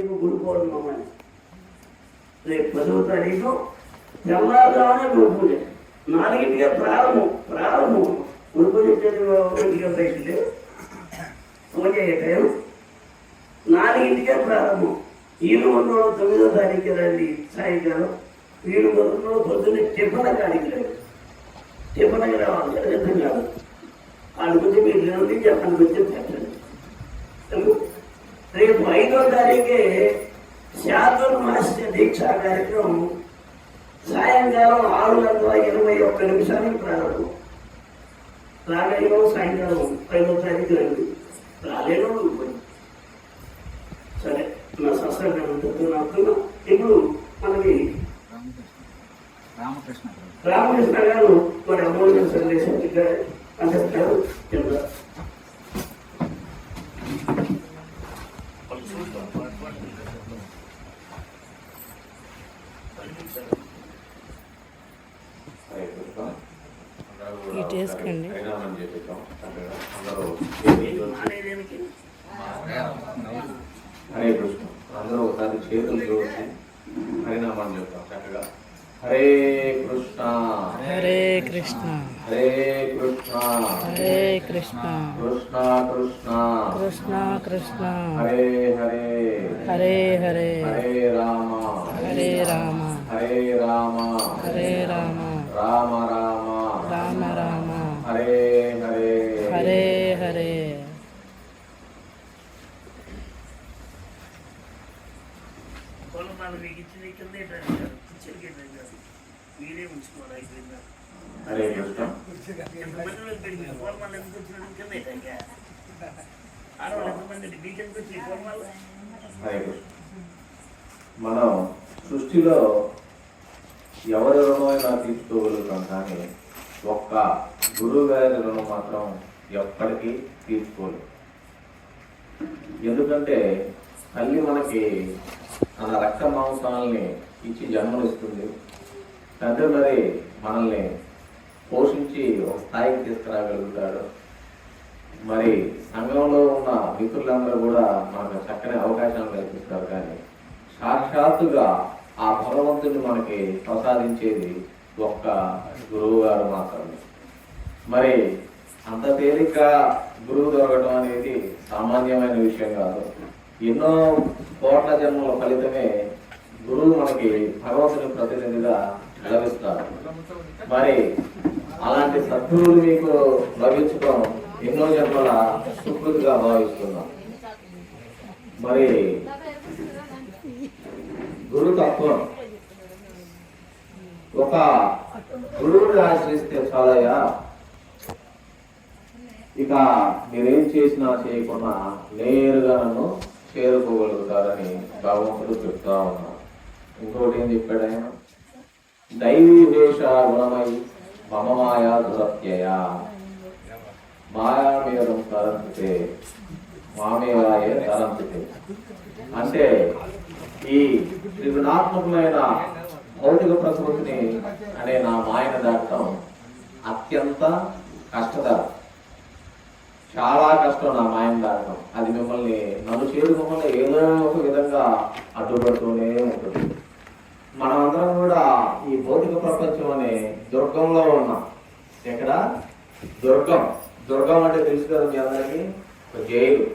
రేపు గురుకోవడం మమ్మల్ని రేపు పదవ తారీఖు తెల్లారుజామున గురు పూజ నాలుగింటిగా ప్రారంభం. ప్రారంభం గురు పూజ వచ్చేది ఒంటి పూజ అయ్యే టైం. నాలుగింటిగా ప్రారంభం. ఈయన ఉన్నోడు తొమ్మిదో తారీఖు రండి సాయంకాలం. వీడు ఉన్నోడు పొద్దున్నే టిఫన్ కాడికి రండి. టిఫన్కి రావాలి అర్థం కాదు ఆడికొచ్చి మీరు తినండి చెప్పండి వచ్చే పెట్టండి రేపు ఐదో తారీఖే శాతుర్మాస దీక్షా కార్యక్రమం సాయంకాలం ఆరు గంటల ఇరవై ఒక్క నిమిషానికి ప్రారంభం రాలేనో సాయంకాలం ఐదో తారీఖు రండి రాలేనో. సరే నా సత్సంగం నాకు ఇప్పుడు మనకి రామకృష్ణ రామకృష్ణ గారు మరి అమూల్య సందేశం అందిస్తారు మానేదేనికి హరే కృష్ణ. అందరూ ఒకసారి చేతులు జోడించి హరినామాన్ని చెప్తాం చక్కగా హరే కృష్ణ. హరే కృష్ణ హరే కృష్ణ. హరే కృష్ణ కృష్ణ కృష్ణ కృష్ణ కృష్ణ హరే హరే హరే హరే. హరే రామ. హరే రామ. హరే రామ. హరే రామ. రామ రామ రామ హరే హరే హరే హరే పొలమాలు మీకు ఇచ్చిన కిందే మీరే ఉంచుకోవాలి అయిపోయిందా? ఎందుకు వచ్చిన కిందే ఆడవాళ్ళు ఎంతమంది వచ్చి మనం సృష్టిలో ఎవరి రుణమైనా తీసుకోగలుగుతాం కానీ ఒక్క గురువు గారి రుణం మాత్రం ఎప్పటికీ తీసుకోలేదు ఎందుకంటే తల్లి మనకి ఆ రక్త మాంసాలని ఇచ్చి జన్మనిస్తుంది తండ్రి మరి మనల్ని పోషించి ఒక స్థాయికి తీసుకురాగలుగుతాడు. మరి సంఘంలో ఉన్న మిత్రులందరూ కూడా మనకు చక్కని అవకాశాలు కల్పిస్తారు కానీ సాక్షాత్తుగా ఆ భగవంతుని మనకి ప్రసాదించేది ఒక్క గురువు గారు మాత్రమే. మరి అంత తేలిక గురువు దొరకడం అనేది సామాన్యమైన విషయం కాదు. ఎన్నో కోట్ల జన్మల ఫలితమే గురువు మనకి భగవంతుని ప్రతినిధిగా లభిస్తారు మరి అలాంటి సద్గురువులు మీకు లభించడం ఎన్నో జన్మల సుకృతిగా భావిస్తున్నాం. మరి గురు తత్వం ఒక గురువుని ఆశ్రయిస్తే చాలయ్యా? ఇక మీరేం చేసినా చేయకుండా నేరుగా నన్ను చేరుకోగలుగుతారని భగవంతుడు చెప్తా ఉన్నారు ఇంకోటి ఏం చెప్పాడు ఆయన? దైవీ వేష గుణమై మమ మాయా దురత్యయ మాయా మేధం తరంతితే మామేవాయే తరంతితే అంటే ఈ త్రిగుణాత్మకమైన భౌతిక ప్రకృతిని అనే నా మాయను దాటడం అత్యంత కష్టతరం. చాలా కష్టం నా మాయం దాటడం. అది మిమ్మల్ని నన్ను చేరుకోకుండా ఏదో ఒక విధంగా అడ్డుపడుతూనే ఉంటుంది. మనమందరం కూడా ఈ భౌతిక ప్రపంచం అనే దుర్గంలో ఉన్నాం. ఎక్కడ? దుర్గం. దుర్గం అంటే తెలుసు కదా మీ అందరికీ? ఒక జైలు.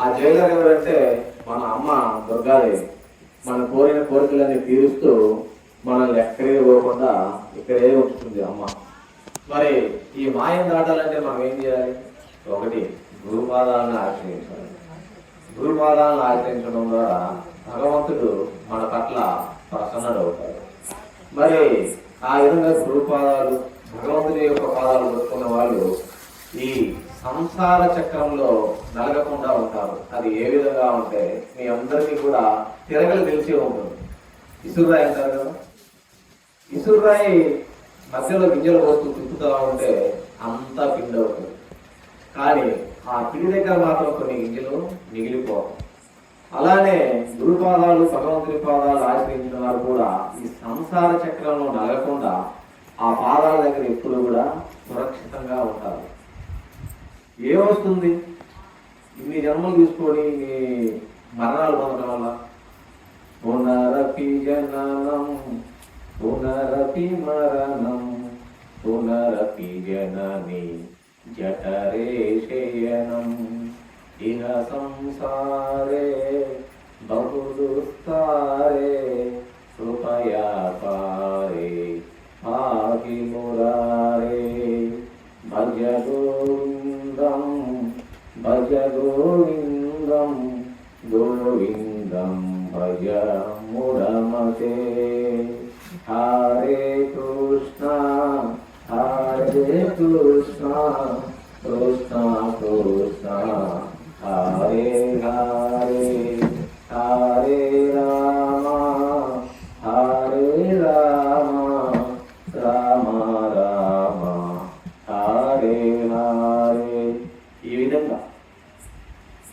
ఆ జైలర్ ఎవరంటే మన అమ్మ దుర్గాదేవి. మన కోరిన కోరికలన్నీ తీరుస్తూ మనల్ని ఎక్కడే పోకుండా ఇక్కడే ఉంచుతుంది అమ్మ. మరి ఈ మాయం దాటాలంటే మనం ఏం చేయాలి? ఒకటి గురుపాదాలను ఆశ్రయించాలి గురుపాదాలను ఆశ్రయించడం ద్వారా భగవంతుడు మన పట్ల ప్రసన్నుడవుతాడు. మరి ఆ విధంగా గురుపాదాలు భగవంతుని యొక్క పాదాలు పట్టుకున్న వాళ్ళు ఈ సంసార చక్రంలో నలగకుండా ఉంటారు. అది ఏ విధంగా ఉంటే మీ అందరికీ కూడా తిరగలు తెలిసి ఉంటుంది. ఇసురాయి అంటారు కదా? ఇసురాయి మధ్యలో గింజలు పోస్తూ తిప్పుతూ ఉంటే అంతా పిండి అవుతుంది కానీ ఆ పిండి దగ్గర మాత్రం కొన్ని గింజలు మిగిలిపోవు అలానే గురుపాదాలు భగవంతుని పాదాలు ఆశ్రయించిన వారు కూడా ఈ సంసార చక్రంలో నలగకుండా ఆ పాదాల దగ్గర ఎప్పుడు కూడా సురక్షితంగా ఉంటారు. ఏమొస్తుంది ఇన్ని జన్మలు తీసుకొని మరణాలు పొందడం వల్ల? పునరపి జననం పునరపి మరణం పునరపి జనని. జఠరే శయనం ఇహ సంసారే బహుదుస్తారే కృపయా పారే పాకి మురారే భజ గోవిందం భజ గోవిందం గోవిందం భజ మురమతే హరే కృష్ణ హరే కృష్ణ కృష్ణ కృష్ణ హరే హరే హరే రామ హరే రామ రామ రామ హరే హరే. ఈ విధంగా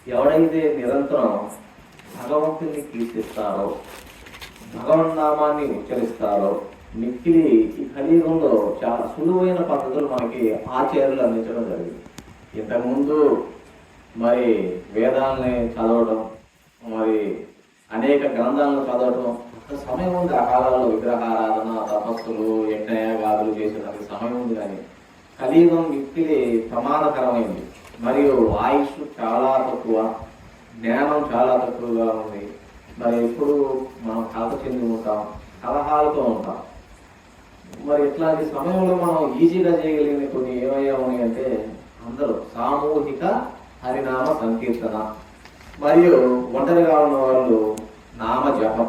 ఎవడైతే నిరంతరం భగవంతుని కీర్తిస్తారో భగవన్నామాన్ని ఉచ్చరిస్తారో మిక్కిలి ఈ కలియుగంలో చాలా సులువైన పద్ధతులు మనకి ఆచార్యులు అందించడం జరిగింది. ఇంతకుముందు మరి వేదాలని చదవడం మరి అనేక గ్రంథాలను చదవడం సమయం ఉంది ఆ కాలంలో విగ్రహారాధన తపస్సులు యజ్ఞయాగాదులు చేసేందుకు సమయం ఉంది కానీ కలియుగం మిక్కిలి ప్రమాదకరమైంది. మరియు ఆయుష్ చాలా తక్కువ జ్ఞానం చాలా తక్కువగా ఉంది. మరి ఎప్పుడు మనం కలత చెంది ఉంటాం కలహాలతో ఉంటాం. మరి ఇట్లాంటి సమయంలో మనం ఈజీగా చేయగలిగిన కొన్ని ఏమయ్యా ఉన్నాయి అంటే అందరూ సామూహిక హరినామ సంకీర్తన. మరియు ఒంటరిగా ఉన్న వాళ్ళు నామ జపం